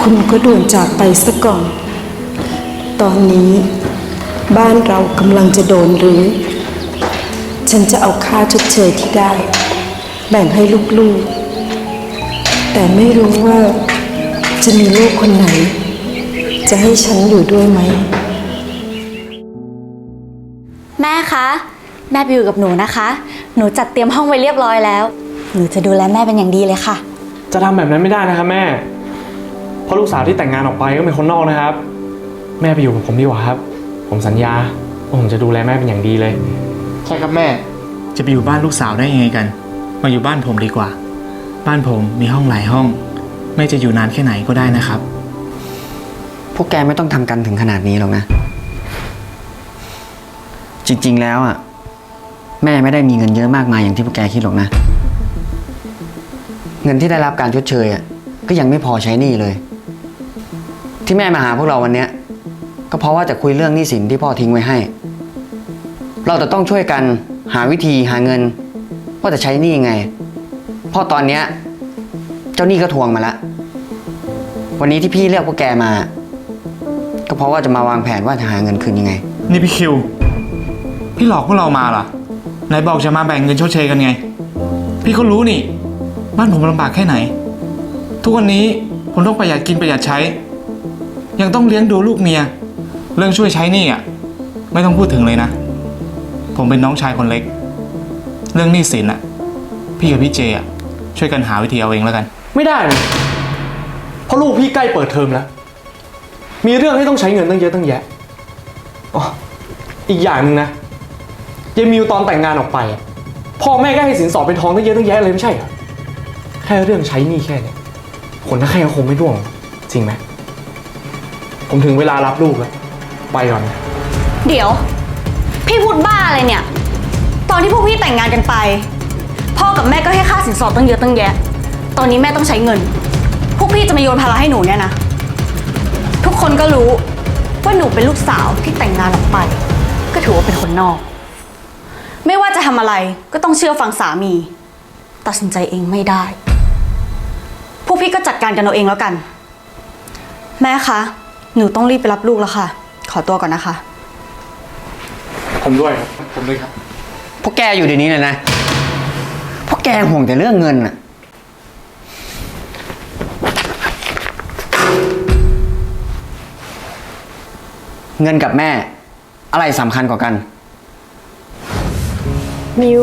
คุณก็ด่วนจากไปซะก่อน ตอนนี้บ้านเรากำลังจะโดนรื้อฉันจะเอาค่าชดเชยที่ได้ แบ่งให้ลูกๆ แต่ไม่รู้ว่าจะมีลูกคนไหน จะให้ฉันอยู่ด้วยไหม แม่คะ แม่ไปอยู่กับหนูนะคะ หนูจัดเตรียมห้องไว้เรียบร้อยแล้ว หนูจะดูแลแม่เป็นอย่างดีเลยค่ะ จะทำแบบนั้นไม่ได้นะครับแม่ เพราะลูกสาวที่แต่งงานออกไปก็เป็นคนนอกนะครับ แม่ไปอยู่กับผมดีกว่าครับ ผมสัญญาว่าผมจะดูแลแม่เป็นอย่างดีเลย ใช่ครับแม่ จะไปอยู่บ้านลูกสาวได้ยังไงกัน มาอยู่บ้านผมดีกว่า บ้านผมมีห้องหลายห้อง แม่จะอยู่นานแค่ไหนก็ได้นะครับ พวกแกไม่ต้องทำกันถึงขนาดนี้หรอกนะ จริงๆแล้วอะ แม่ไม่ได้มีเงินเยอะมากมายอย่างที่พวกแกคิดหรอกนะ เงินที่ได้รับการชดเชยอะก็ยังไม่พอใช้หนี้เลย ที่แม่มาหาพวกเราวันเนี้ยก็เพราะว่าจะคุยเรื่องหนี้สินที่พ่อทิ้งไว้ให้ เราจะต้องช่วยกันหาวิธีหาเงินว่าจะใช้หนี้ยังไงเพราะตอนเนี้ยเจ้าหนี้ก็ทวงมาแล้ววันนี้ที่พี่เรียกพวกแกมา ก็เพราะว่าจะมาวางแผนว่าจะหาเงินคืนยังไง นี่พี่คิว พี่หลอกพวกเรามาเหรอไหนบอกจะมาแบ่งเงินชดเชยกันไง พี่ก็รู้นี่ บ้านผมลำบากแค่ไหน ทุกวันนี้ผมต้องประหยัดกินประหยัดใช้ ยังต้องเลี้ยงดูลูกเมีย เรื่องช่วยใช้หนี่อะ ไม่ต้องพูดถึงเลยนะ ผมเป็นน้องชายคนเล็ก เรื่องหนี้สินอะ พี่กับพี่เจอะช่วยกันหาวิธีเอาเองแล้วกัน ไม่ได้นะเพราะลูกพี่ใกล้เปิดเทอมแล้ว มีเรื่องให้ต้องใช้เงินตั้งเยอะตั้งแยะอ๋ออีกอย่างหนึ่งนะยายมิวตอนแต่งงานออกไป พ่อแม่ก็ให้สินสอดเป็นทองตั้งเยอะตั้งแยะเลยไม่ใช่เหรอ ค่เรื่องใช้หนี้แค่เนี้ยคนถ้าแค่ก็คงไม่ร่วง จริงไหม ผมถึงเวลารับลูกแล้ว ไปก่อนนะเดี๋ยว พี่พูดบ้าอะไรเนี่ย ตอนที่พวกพี่แต่งงานกันไป พ่อกับแม่ก็ให้ค่าสินสอดตั้งเยอะตั้งแยะ ตอนนี้แม่ต้องใช้เงิน พวกพี่จะมาโยนภาระให้หนูเนี่ยนะ ทุกคนก็รู้ว่าหนูเป็นลูกสาวที่แต่งงานออกไป ก็ถือว่าเป็นคนนอก ไม่ว่าจะทำอะไรก็ต้องเชื่อฟังสามี ตัดสินใจเองไม่ได้ วกพี่ก็จัดการกันเอาเองแล้วกัน แม่คะ หนูต้องรีบไปรับลูกแล้วค่ะ ขอตัวก่อนนะคะ ผมด้วยครับผมด้วยครับ พวกแกอยู่เดี๋ยวนี้เลยนะ พวกแกห่วงแต่เรื่องเงินอะเงินกับแม่ อะไรสำคัญกว่ากัน มิว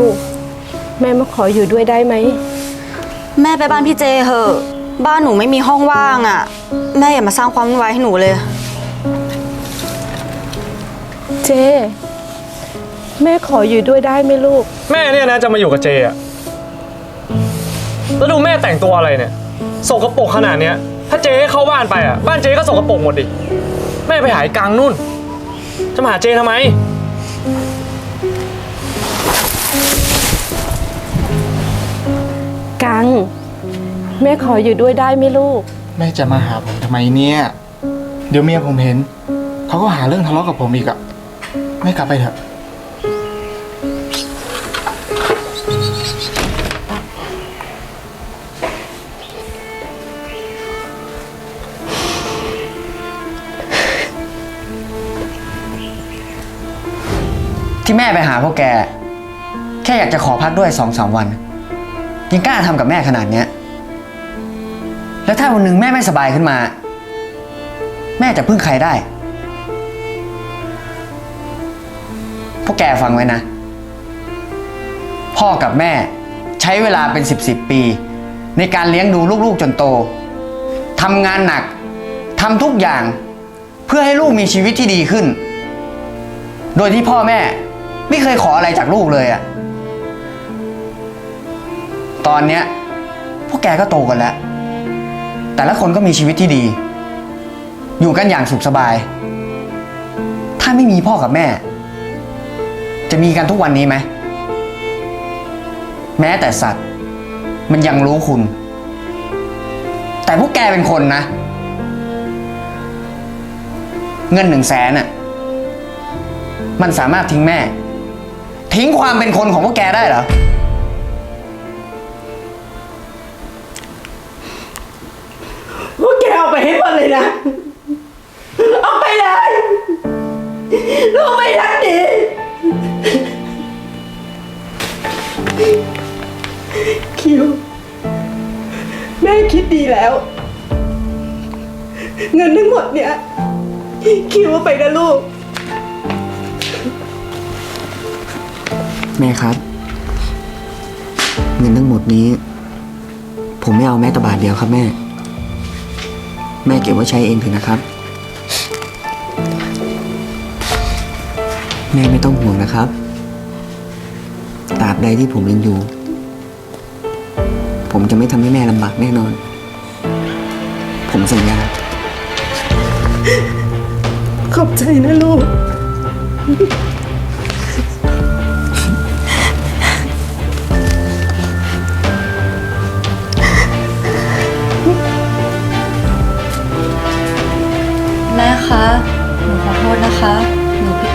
แม่มาขออยู่ด้วยได้ไหม แม่ไปบ้านพี่เจเหอะ บ้านหนูไม่มีห้องว่างอะ่ะ แม่อย่ามาสร้างความวุ่นวายให้หนูเลย เจ แม่ขออยู่ด้วยได้ไหมลูก แม่เนี่ยนะจะมาอยู่กับเจอะแล้วดูแม่แต่งตัวอะไรเนี่ยสกปรกขนาดเนี้ย ถ้าเจให้เข้าบ้านไปอะ บ้านเจก็สกปรกหมดดิ แม่ไปหายกลางนู่น จะมาหาเจทำไม กัง แม่ขออยู่ด้วยได้ไหมลูก แม่จะมาหาผมทำไมเนี่ย เดี๋ยวเมียผมเห็น เขาก็หาเรื่องทะเลาะกับผมอีกอะแม่กลับไปเถอะ ที่แม่ไปหาพวกแก แค่อยากจะขอพักด้วยสองสามวัน ยังกล้าทำกับแม่ขนาดเนี้ย แล้วถ้าวันหนึ่งแม่ไม่สบายขึ้นมา แม่จะพึ่งใครได้ พวกแกฟังไว้นะ พ่อกับแม่ใช้เวลาเป็นสิบสิบปี ในการเลี้ยงดูลูกๆจนโตทำงานหนักทำทุกอย่าง เพื่อให้ลูกมีชีวิตที่ดีขึ้น โดยที่พ่อแม่ไม่เคยขออะไรจากลูกเลยอะตอนเนี้ยพวกแกก็โตกันแล้ว แต่ละคนก็มีชีวิตที่ดี อยู่กันอย่างสุขสบาย ถ้าไม่มีพ่อกับแม่ จะมีกันทุกวันนี้ไหม แม้แต่สัตว์ มันยังรู้คุณ แต่พวกแกเป็นคนนะ เงินหนึ่งแสนอะมันสามารถทิ้งแม่ ทิ้งความเป็นคนของพวกแกได้เหรอ ให้หมดเลยนะ เอาไปเลยลูกไม่รักดีคิว แม่คิดดีแล้ว เงินทั้งหมดเนี่ย คิวเอาไปนะลูก แม่ครับ เงินทั้งหมดนี้ ผมไม่เอาแม้แต่บาทเดียวครับแม่ แม่เก็บไว้ใช้เองเถอะนะครับ แม่ไม่ต้องห่วงนะครับตราบใดที่ผมยังอยู่ ผมจะไม่ทำให้แม่ลำบากแน่นอน ผมสัญญา ขอบใจนะลูก คะ หนูขอโทษนะคะ หนูผิด